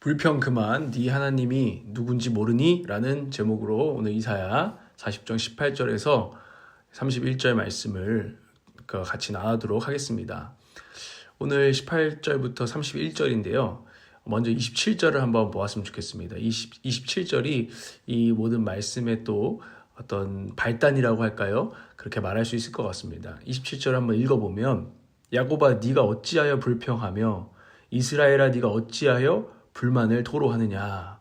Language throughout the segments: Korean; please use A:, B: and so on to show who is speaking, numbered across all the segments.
A: 불평 그만 네 하나님이 누군지 모르니? 라는 제목으로 오늘 이사야 40장 18절에서 31절 말씀을 그 같이 나누도록 하겠습니다. 오늘 18절부터 31절인데요. 먼저 27절을 한번 보았으면 좋겠습니다. 20, 27절이 이 모든 말씀의 또 어떤 발단이라고 할까요? 그렇게 말할 수 있을 것 같습니다. 27절 한번 읽어보면 야곱아 네가 어찌하여 불평하며 이스라엘아 네가 어찌하여 불만을 토로하느냐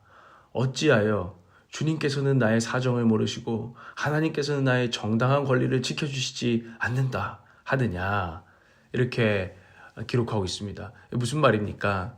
A: 어찌하여 주님께서는 나의 사정을 모르시고 하나님께서는 나의 정당한 권리를 지켜주시지 않는다 하느냐 이렇게 기록하고 있습니다. 무슨 말입니까?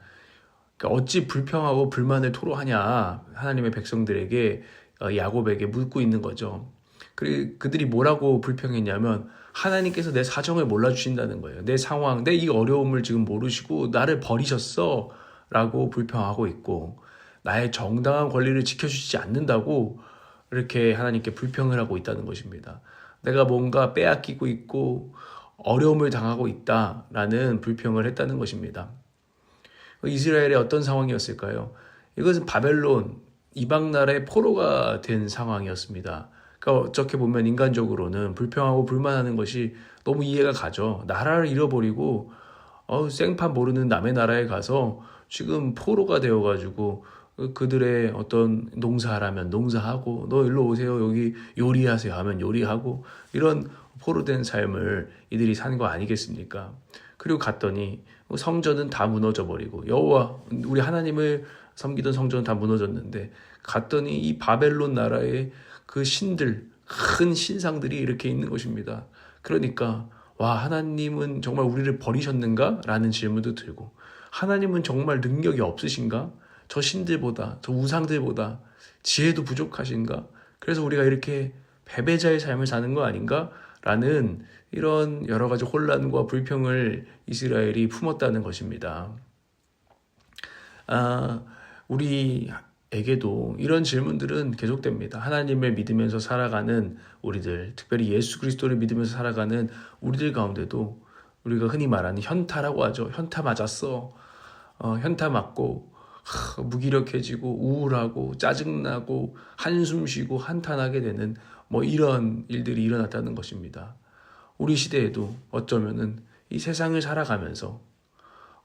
A: 그러니까 어찌 불평하고 불만을 토로하냐 하나님의 백성들에게 어, 야곱에게 묻고 있는 거죠. 그리고 그들이 뭐라고 불평했냐면 하나님께서 내 사정을 몰라 주신다는 거예요. 내 상황, 내 이 어려움을 지금 모르시고 나를 버리셨어 라고 불평하고 있고 나의 정당한 권리를 지켜주시지 않는다고 이렇게 하나님께 불평을 하고 있다는 것입니다. 내가 뭔가 빼앗기고 있고 어려움을 당하고 있다라는 불평을 했다는 것입니다. 이스라엘의 어떤 상황이었을까요? 이것은 바벨론 이방 나라의 포로가 된 상황이었습니다. 그러니까 어떻게 보면 인간적으로는 불평하고 불만하는 것이 너무 이해가 가죠. 나라를 잃어버리고 어, 생판 모르는 남의 나라에 가서 지금 포로가 되어가지고 그들의 어떤 농사하라면 농사하고 너 일로 오세요 여기 요리하세요 하면 요리하고 이런 포로된 삶을 이들이 산 거 아니겠습니까? 그리고 갔더니 성전은 다 무너져 버리고 여호와 우리 하나님을 섬기던 성전은 다 무너졌는데 갔더니 이 바벨론 나라의 그 신들 큰 신상들이 이렇게 있는 것입니다. 그러니까 와 하나님은 정말 우리를 버리셨는가? 라는 질문도 들고 하나님은 정말 능력이 없으신가? 저 신들보다 저 우상들보다 지혜도 부족하신가? 그래서 우리가 이렇게 패배자의 삶을 사는 거 아닌가? 라는 이런 여러 가지 혼란과 불평을 이스라엘이 품었다는 것입니다. 아, 우리 에게도 이런 질문들은 계속됩니다. 하나님을 믿으면서 살아가는 우리들, 특별히 예수 그리스도를 믿으면서 살아가는 우리들 가운데도 우리가 흔히 말하는 현타라고 하죠. 현타 맞았어. 어, 현타 맞고 하, 무기력해지고 우울하고 짜증나고 한숨 쉬고 한탄하게 되는 뭐 이런 일들이 일어났다는 것입니다. 우리 시대에도 어쩌면은 이 세상을 살아가면서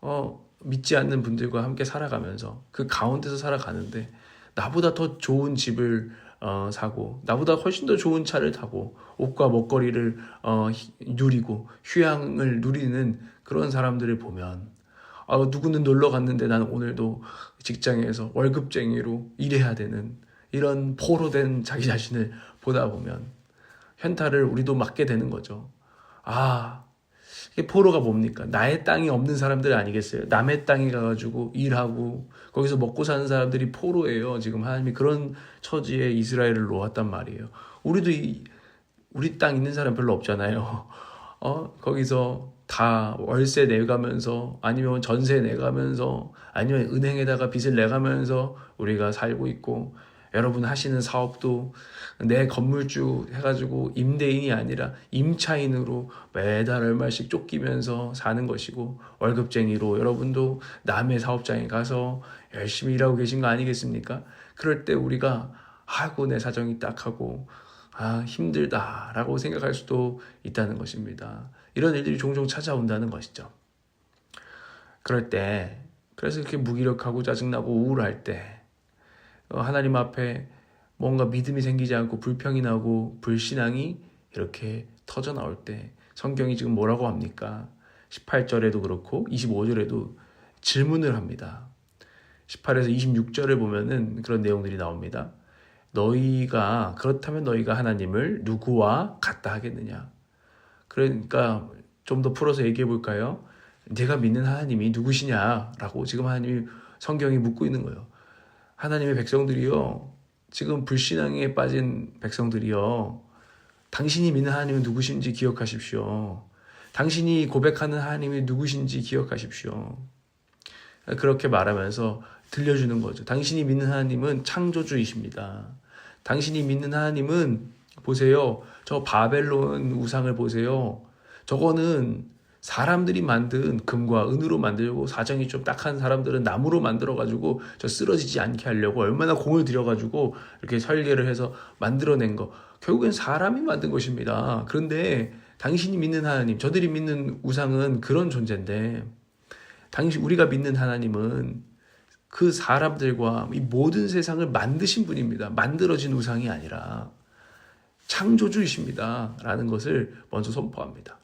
A: 어, 믿지 않는 분들과 함께 살아가면서 그 가운데서 살아가는데 나보다 더 좋은 집을 어, 사고 나보다 훨씬 더 좋은 차를 타고 옷과 먹거리를 어, 누리고 휴양을 누리는 그런 사람들을 보면 아, 누구는 놀러 갔는데 나는 오늘도 직장에서 월급쟁이로 일해야 되는 이런 포로 된 자기 자신을 보다 보면 현타를 우리도 맞게 되는 거죠. 아, 포로가 뭡니까? 나의 땅이 없는 사람들 아니겠어요? 남의 땅에 가가지고 일하고 거기서 먹고 사는 사람들이 포로예요. 지금 하나님이 그런 처지에 이스라엘을 놓았단 말이에요. 우리도 이, 우리 땅 있는 사람 별로 없잖아요. 어, 거기서 다 월세 내가면서 아니면 전세 내가면서 아니면 은행에다가 빚을 내가면서 우리가 살고 있고 여러분 하시는 사업도 내 건물주 해가지고 임대인이 아니라 임차인으로 매달 얼마씩 쫓기면서 사는 것이고 월급쟁이로 여러분도 남의 사업장에 가서 열심히 일하고 계신 거 아니겠습니까? 그럴 때 우리가 아이고 내 사정이 딱하고 아 힘들다라고 생각할 수도 있다는 것입니다. 이런 일들이 종종 찾아온다는 것이죠. 그럴 때 그래서 이렇게 무기력하고 짜증나고 우울할 때 어, 하나님 앞에 뭔가 믿음이 생기지 않고 불평이 나고 불신앙이 이렇게 터져 나올 때 성경이 지금 뭐라고 합니까? 18절에도 그렇고 25절에도 질문을 합니다. 18에서 26절을 보면은 그런 내용들이 나옵니다. 너희가 그렇다면 너희가 하나님을 누구와 같다 하겠느냐? 그러니까 좀 더 풀어서 얘기해 볼까요? 내가 믿는 하나님이 누구시냐라고 지금 하나님이 성경이 묻고 있는 거예요. 하나님의 백성들이요. 지금 불신앙에 빠진 백성들이요. 당신이 믿는 하나님은 누구신지 기억하십시오. 당신이 고백하는 하나님이 누구신지 기억하십시오. 그렇게 말하면서 들려주는 거죠. 당신이 믿는 하나님은 창조주이십니다. 당신이 믿는 하나님은 보세요. 저 바벨론 우상을 보세요. 저거는 사람들이 만든 금과 은으로 만들고 사정이 좀 딱한 사람들은 나무로 만들어 가지고 저 쓰러지지 않게 하려고 얼마나 공을 들여 가지고 이렇게 설계를 해서 만들어낸 거 결국엔 사람이 만든 것입니다. 그런데 당신이 믿는 하나님, 저들이 믿는 우상은 그런 존재인데 당신 우리가 믿는 하나님은 그 사람들과 이 모든 세상을 만드신 분입니다. 만들어진 우상이 아니라 창조주이십니다. 라는 것을 먼저 선포합니다.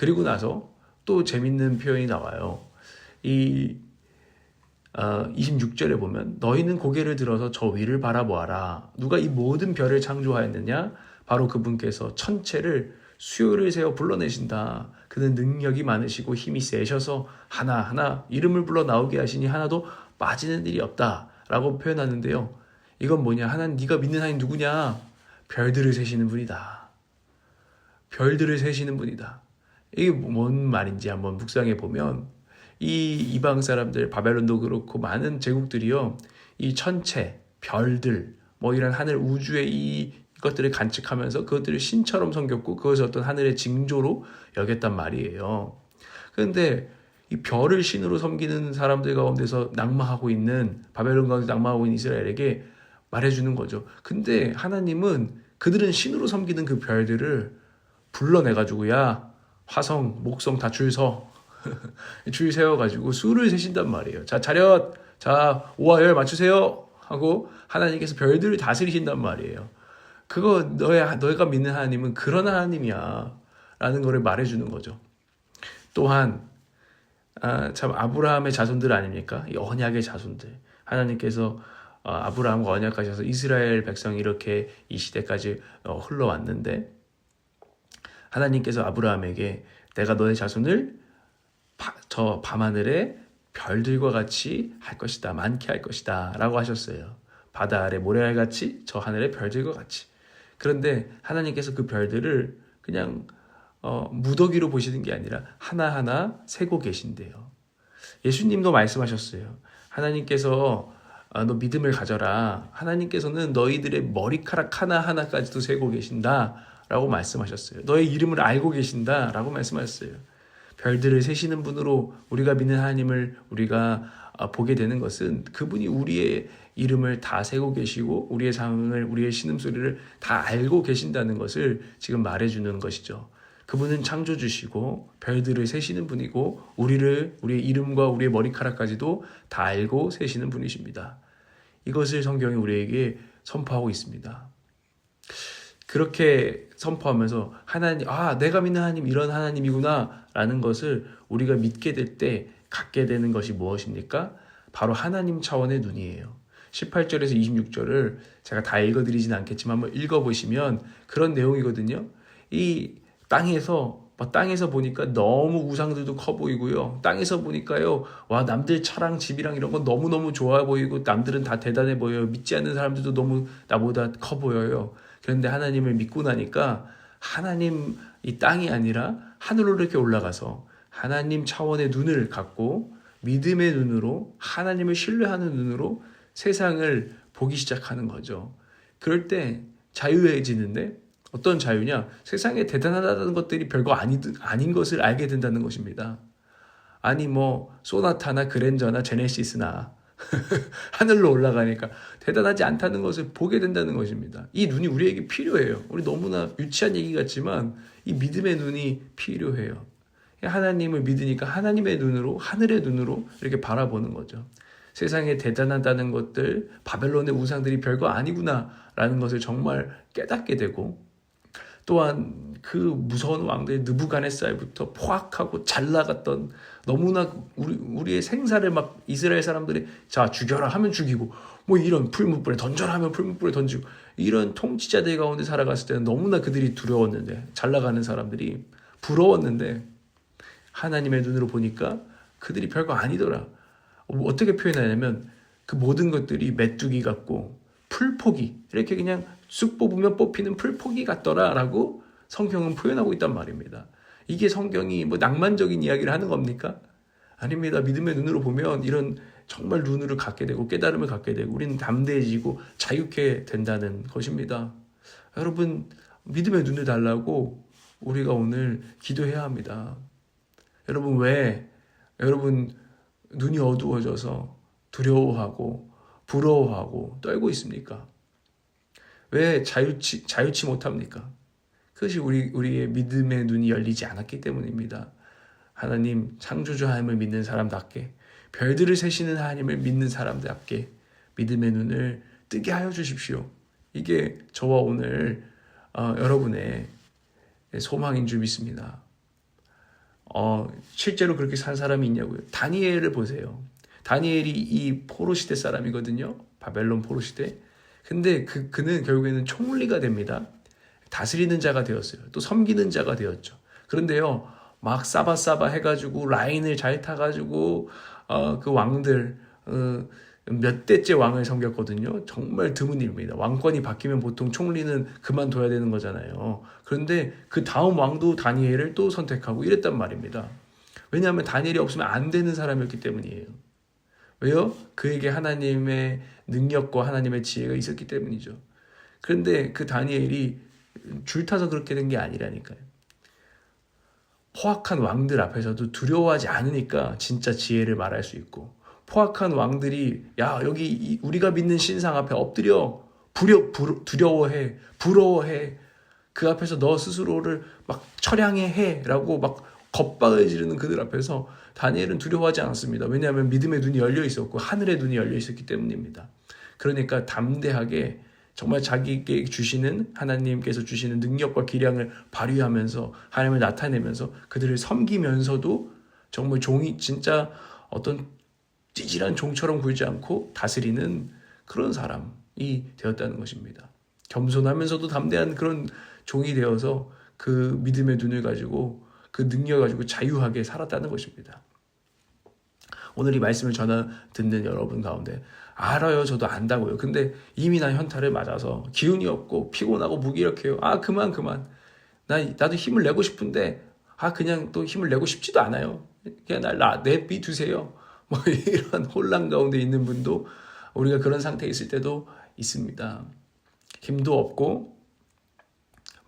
A: 그리고 나서 또 재밌는 표현이 나와요. 이 어, 26절에 보면 너희는 고개를 들어서 저 위를 바라보아라. 누가 이 모든 별을 창조하였느냐? 바로 그분께서 천체를 수요를 세워 불러내신다. 그는 능력이 많으시고 힘이 세셔서 하나하나 이름을 불러 나오게 하시니 하나도 빠지는 일이 없다 라고 표현하는데요. 이건 뭐냐? 하나님 네가 믿는 하나님 누구냐? 별들을 세시는 분이다. 별들을 세시는 분이다. 이게 뭔 말인지 한번 묵상해 보면 이 이방 사람들 바벨론도 그렇고 많은 제국들이요. 이 천체, 별들, 뭐 이런 하늘 우주의 이 것들을 관측하면서 그것들을 신처럼 섬겼고 그것을 어떤 하늘의 징조로 여겼단 말이에요. 그런데 이 별을 신으로 섬기는 사람들 가운데서 낙마하고 있는 바벨론 가운데 낙마하고 있는 이스라엘에게 말해주는 거죠. 근데 하나님은 그들은 신으로 섬기는 그 별들을 불러내가지고 야 화성, 목성 다 줄 서. 줄 세워가지고 수를 세신단 말이에요. 자, 차렷! 자, 오와 열 맞추세요! 하고 하나님께서 별들을 다스리신단 말이에요. 그거 너의, 너희가 믿는 하나님은 그런 하나님이야. 라는 거를 말해주는 거죠. 또한, 아, 참, 아브라함의 자손들 아닙니까? 이 언약의 자손들. 하나님께서 어, 아브라함과 언약하셔서 이스라엘 백성이 이렇게 이 시대까지 어, 흘러왔는데, 하나님께서 아브라함에게 내가 너의 자손을 바, 저 밤하늘에 별들과 같이 할 것이다. 많게 할 것이다. 라고 하셨어요. 바다 아래 모래알 같이 저 하늘의 별들과 같이. 그런데 하나님께서 그 별들을 그냥 어, 무더기로 보시는 게 아니라 하나하나 세고 계신대요. 예수님도 말씀하셨어요. 하나님께서 아, 너 믿음을 가져라. 하나님께서는 너희들의 머리카락 하나하나까지도 세고 계신다. 라고 말씀하셨어요. 너의 이름을 알고 계신다. 라고 말씀하셨어요. 별들을 세시는 분으로 우리가 믿는 하나님을 우리가 아, 보게 되는 것은 그분이 우리의 이름을 다 세고 계시고 우리의 상을 우리의 신음소리를 다 알고 계신다는 것을 지금 말해주는 것이죠. 그분은 창조주시고 별들을 세시는 분이고 우리를 우리의 이름과 우리의 머리카락까지도 다 알고 세시는 분이십니다. 이것을 성경이 우리에게 선포하고 있습니다. 그렇게 선포하면서 하나님, 아, 내가 믿는 하나님 이런 하나님이구나 라는 것을 우리가 믿게 될 때 갖게 되는 것이 무엇입니까? 바로 하나님 차원의 눈이에요. 18절에서 26절을 제가 다 읽어드리진 않겠지만 한번 읽어보시면 그런 내용이거든요. 이 땅에서 뭐 땅에서 보니까 너무 우상들도 커 보이고요. 땅에서 보니까요. 와, 남들 차랑 집이랑 이런 건 너무너무 좋아 보이고 남들은 다 대단해 보여요. 믿지 않는 사람들도 너무 나보다 커 보여요. 그런데 하나님을 믿고 나니까 하나님 이 땅이 아니라 하늘로 이렇게 올라가서 하나님 차원의 눈을 갖고 믿음의 눈으로 하나님을 신뢰하는 눈으로 세상을 보기 시작하는 거죠. 그럴 때 자유해지는데 어떤 자유냐? 세상에 대단하다는 것들이 별거 아니, 아닌 것을 알게 된다는 것입니다. 아니 뭐 소나타나 그랜저나 제네시스나 하늘로 올라가니까 대단하지 않다는 것을 보게 된다는 것입니다. 이 눈이 우리에게 필요해요. 우리 너무나 유치한 얘기 같지만 이 믿음의 눈이 필요해요. 하나님을 믿으니까 하나님의 눈으로 하늘의 눈으로 이렇게 바라보는 거죠. 세상에 대단하다는 것들, 바벨론의 우상들이 별거 아니구나라는 것을 정말 깨닫게 되고 또한 그 무서운 왕들 느부갓네살부터 포악하고 잘 나갔던 너무나 우리 우리의 생사를 막 이스라엘 사람들이 자 죽여라 하면 죽이고 뭐 이런 풀무불에 던져라 하면 풀무불에 던지고 이런 통치자들 가운데 살아갔을 때는 너무나 그들이 두려웠는데 잘 나가는 사람들이 부러웠는데 하나님의 눈으로 보니까 그들이 별거 아니더라. 어떻게 표현하냐면 그 모든 것들이 메뚜기 같고 풀포기 이렇게 그냥 쑥 뽑으면 뽑히는 풀포기 같더라라고 성경은 표현하고 있단 말입니다. 이게 성경이 뭐 낭만적인 이야기를 하는 겁니까? 아닙니다. 믿음의 눈으로 보면 이런 정말 눈으로 갖게 되고 깨달음을 갖게 되고 우리는 담대해지고 자유케 된다는 것입니다. 여러분 믿음의 눈을 달라고 우리가 오늘 기도해야 합니다. 여러분 왜 여러분 눈이 어두워져서 두려워하고 부러워하고 떨고 있습니까? 왜 자유치 자유치 못합니까? 그것이 우리 우리의 믿음의 눈이 열리지 않았기 때문입니다. 하나님 창조주 하나님을 믿는 사람답게 별들을 세시는 하나님을 믿는 사람답게 믿음의 눈을 뜨게 하여 주십시오. 이게 저와 오늘 어, 여러분의 소망인 줄 믿습니다. 어, 실제로 그렇게 산 사람이 있냐고요? 다니엘을 보세요. 다니엘이 이 포로 시대 사람이거든요. 바벨론 포로 시대. 근데 그 그는 결국에는 총리가 됩니다. 다스리는 자가 되었어요. 또 섬기는 자가 되었죠. 그런데요, 막 싸바싸바 해가지고 라인을 잘 타가지고 어, 그 왕들 어, 몇 대째 왕을 섬겼거든요. 정말 드문 일입니다. 왕권이 바뀌면 보통 총리는 그만둬야 되는 거잖아요. 그런데 그 다음 왕도 다니엘을 또 선택하고 이랬단 말입니다. 왜냐하면 다니엘이 없으면 안 되는 사람이었기 때문이에요. 왜요? 그에게 하나님의 능력과 하나님의 지혜가 있었기 때문이죠. 그런데 그 다니엘이 줄타서 그렇게 된 게 아니라니까요. 포악한 왕들 앞에서도 두려워하지 않으니까 진짜 지혜를 말할 수 있고 포악한 왕들이 야 여기 우리가 믿는 신상 앞에 엎드려 부려, 부러, 두려워해 부러워해 그 앞에서 너 스스로를 막 처량해 해라고 막 겁박을 지르는 그들 앞에서 다니엘은 두려워하지 않았습니다. 왜냐하면 믿음의 눈이 열려 있었고 하늘의 눈이 열려 있었기 때문입니다. 그러니까 담대하게 정말 자기에게 주시는 하나님께서 주시는 능력과 기량을 발휘하면서 하나님을 나타내면서 그들을 섬기면서도 정말 종이 진짜 어떤 찌질한 종처럼 굴지 않고 다스리는 그런 사람이 되었다는 것입니다. 겸손하면서도 담대한 그런 종이 되어서 그 믿음의 눈을 가지고 그 능력을 가지고 자유하게 살았다는 것입니다. 오늘 이 말씀을 전하 듣는 여러분 가운데 알아요. 저도 안다고요. 근데 이미 난 현타를 맞아서 기운이 없고 피곤하고 무기력해요. 아, 그만, 그만. 나, 나도 힘을 내고 싶은데, 아, 그냥 또 힘을 내고 싶지도 않아요. 그냥 날 내비 두세요. 뭐 이런 혼란 가운데 있는 분도 우리가 그런 상태에 있을 때도 있습니다. 힘도 없고,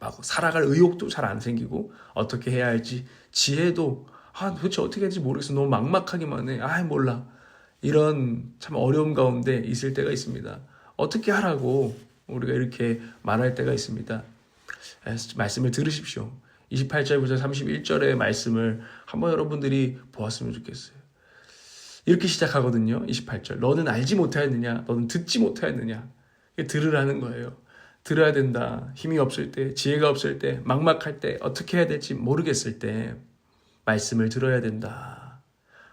A: 막 살아갈 의욕도 잘 안 생기고, 어떻게 해야 할지, 지혜도, 아, 도대체 어떻게 될지 모르겠어. 너무 막막하기만 해. 아, 몰라. 이런 참 어려움 가운데 있을 때가 있습니다. 어떻게 하라고 우리가 이렇게 말할 때가 있습니다. 말씀을 들으십시오. 28절부터 31절의 말씀을 한번 여러분들이 보았으면 좋겠어요. 이렇게 시작하거든요. 28절. 너는 알지 못하였느냐? 너는 듣지 못하였느냐? 들으라는 거예요. 들어야 된다. 힘이 없을 때, 지혜가 없을 때, 막막할 때, 어떻게 해야 될지 모르겠을 때, 말씀을 들어야 된다.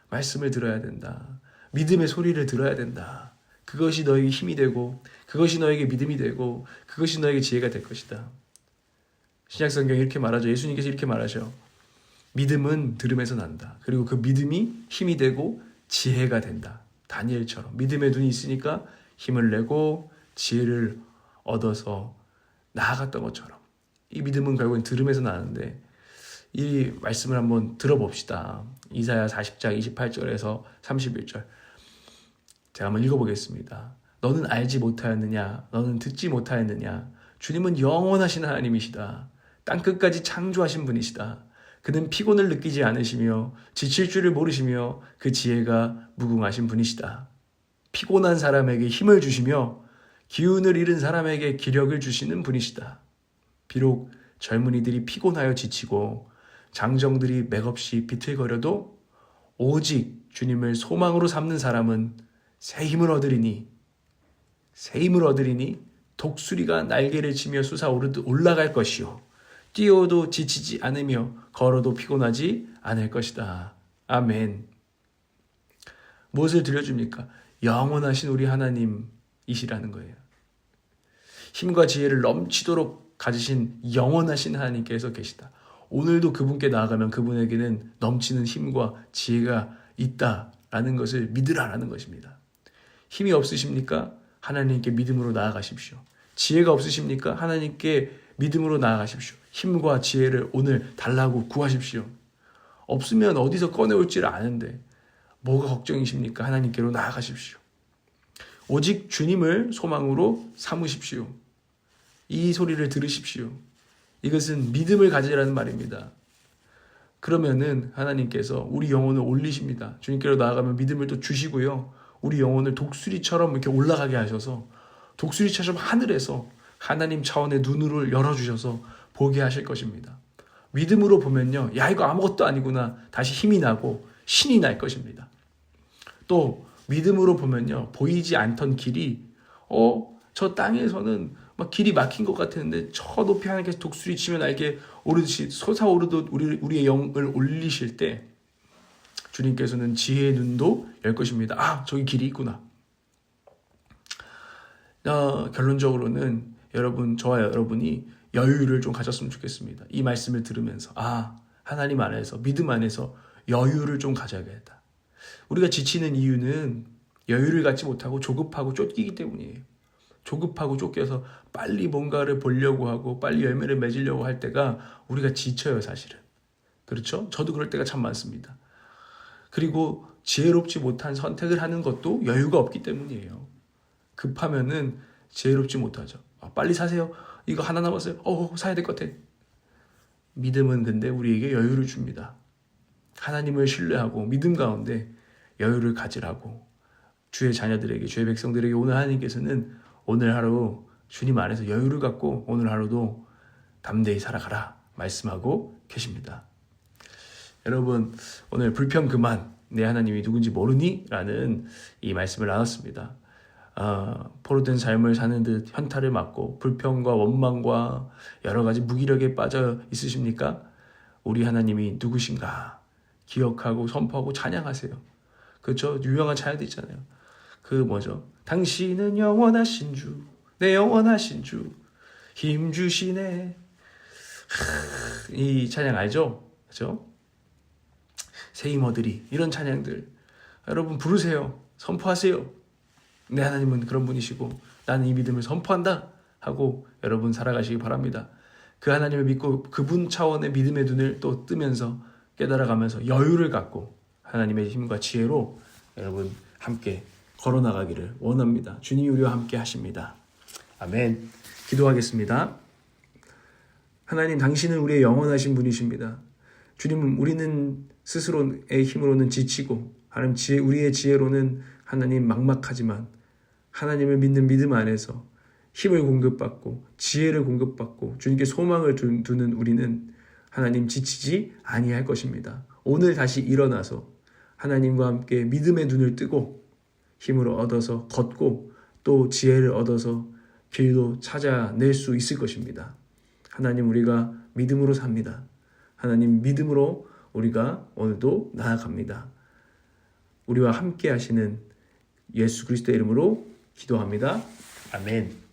A: 말씀을 들어야 된다. 믿음의 소리를 들어야 된다. 그것이 너에게 힘이 되고, 그것이 너에게 믿음이 되고, 그것이 너에게 지혜가 될 것이다. 신약 성경이 이렇게 말하죠. 예수님께서 이렇게 말하죠. 믿음은 들음에서 난다. 그리고 그 믿음이 힘이 되고 지혜가 된다. 다니엘처럼 믿음의 눈이 있으니까 힘을 내고 지혜를 얻어서 나아갔던 것처럼 이 믿음은 결국엔 들음에서 나는데 이 말씀을 한번 들어봅시다. 이사야 40장 28절에서 31절. 제가 한번 읽어보겠습니다. 너는 알지 못하였느냐? 너는 듣지 못하였느냐? 주님은 영원하신 하나님이시다. 땅 끝까지 창조하신 분이시다. 그는 피곤을 느끼지 않으시며 지칠 줄을 모르시며 그 지혜가 무궁하신 분이시다. 피곤한 사람에게 힘을 주시며 기운을 잃은 사람에게 기력을 주시는 분이시다. 비록 젊은이들이 피곤하여 지치고 장정들이 맥없이 비틀거려도 오직 주님을 소망으로 삼는 사람은 새 힘을 얻으리니 새 힘을 얻으리니 독수리가 날개를 치며 솟아 올라갈 것이요 뛰어도 지치지 않으며 걸어도 피곤하지 않을 것이다. 아멘. 무엇을 들려줍니까? 영원하신 우리 하나님이시라는 거예요. 힘과 지혜를 넘치도록 가지신 영원하신 하나님께서 계시다. 오늘도 그분께 나아가면 그분에게는 넘치는 힘과 지혜가 있다라는 것을 믿으라라는 것입니다. 힘이 없으십니까? 하나님께 믿음으로 나아가십시오. 지혜가 없으십니까? 하나님께 믿음으로 나아가십시오. 힘과 지혜를 오늘 달라고 구하십시오. 없으면 어디서 꺼내올지를 아는데 뭐가 걱정이십니까? 하나님께로 나아가십시오. 오직 주님을 소망으로 삼으십시오. 이 소리를 들으십시오. 이것은 믿음을 가지라는 말입니다. 그러면은 하나님께서 우리 영혼을 올리십니다. 주님께로 나아가면 믿음을 또 주시고요. 우리 영혼을 독수리처럼 이렇게 올라가게 하셔서 독수리처럼 하늘에서 하나님 차원의 눈을 열어주셔서 보게 하실 것입니다. 믿음으로 보면요. 야, 이거 아무것도 아니구나. 다시 힘이 나고 신이 날 것입니다. 또 믿음으로 보면요. 보이지 않던 길이 어, 저 땅에서는 막 길이 막힌 것 같았는데 저 높이 하나님께서 독수리 치면 날개 오르듯이 솟아오르듯 우리, 우리의 영을 올리실 때 주님께서는 지혜의 눈도 열 것입니다. 아, 저기 길이 있구나. 어, 결론적으로는 여러분, 저와 여러분이 여유를 좀 가졌으면 좋겠습니다. 이 말씀을 들으면서, 아, 하나님 안에서, 믿음 안에서 여유를 좀 가져야겠다. 우리가 지치는 이유는 여유를 갖지 못하고 조급하고 쫓기기 때문이에요. 조급하고 쫓겨서 빨리 뭔가를 보려고 하고 빨리 열매를 맺으려고 할 때가 우리가 지쳐요, 사실은. 그렇죠? 저도 그럴 때가 참 많습니다. 그리고 지혜롭지 못한 선택을 하는 것도 여유가 없기 때문이에요. 급하면은 지혜롭지 못하죠. 아, 빨리 사세요. 이거 하나 남았어요. 어, 사야 될 것 같아. 믿음은 근데 우리에게 여유를 줍니다. 하나님을 신뢰하고 믿음 가운데 여유를 가지라고 주의 자녀들에게 주의 백성들에게 오늘 하나님께서는 오늘 하루 주님 안에서 여유를 갖고 오늘 하루도 담대히 살아가라 말씀하고 계십니다. 여러분 오늘 불평 그만 내 하나님이 누군지 모르니? 라는 이 말씀을 나눴습니다. 아, 포로된 삶을 사는 듯 현타를 맞고 불평과 원망과 여러 가지 무기력에 빠져 있으십니까? 우리 하나님이 누구신가? 기억하고 선포하고 찬양하세요. 그렇죠? 유명한 찬양도 있잖아요. 그 뭐죠? 당신은 영원하신 주, 내 영원하신 주, 힘 주시네. 하, 이 찬양 알죠? 그렇죠? 세이머들이 이런 찬양들 여러분 부르세요. 선포하세요. 내 하나님은 그런 분이시고 나는 이 믿음을 선포한다 하고 여러분 살아가시기 바랍니다. 그 하나님을 믿고 그분 차원의 믿음의 눈을 또 뜨면서 깨달아가면서 여유를 갖고 하나님의 힘과 지혜로 여러분 함께 걸어나가기를 원합니다. 주님이 우리와 함께 하십니다. 아멘. 기도하겠습니다. 하나님 당신은 우리의 영원하신 분이십니다. 주님 우리는 스스로의 힘으로는 지치고 하나님 지혜 우리의 지혜로는 하나님 막막하지만 하나님을 믿는 믿음 안에서 힘을 공급받고 지혜를 공급받고 주님께 소망을 두- 두는 우리는 하나님 지치지 아니할 것입니다. 오늘 다시 일어나서 하나님과 함께 믿음의 눈을 뜨고 힘을 얻어서 걷고 또 지혜를 얻어서 길도 찾아낼 수 있을 것입니다. 하나님 우리가 믿음으로 삽니다. 하나님 믿음으로 우리가 오늘도 나아갑니다. 우리와 함께 하시는 예수 그리스도의 이름으로 기도합니다. 아멘.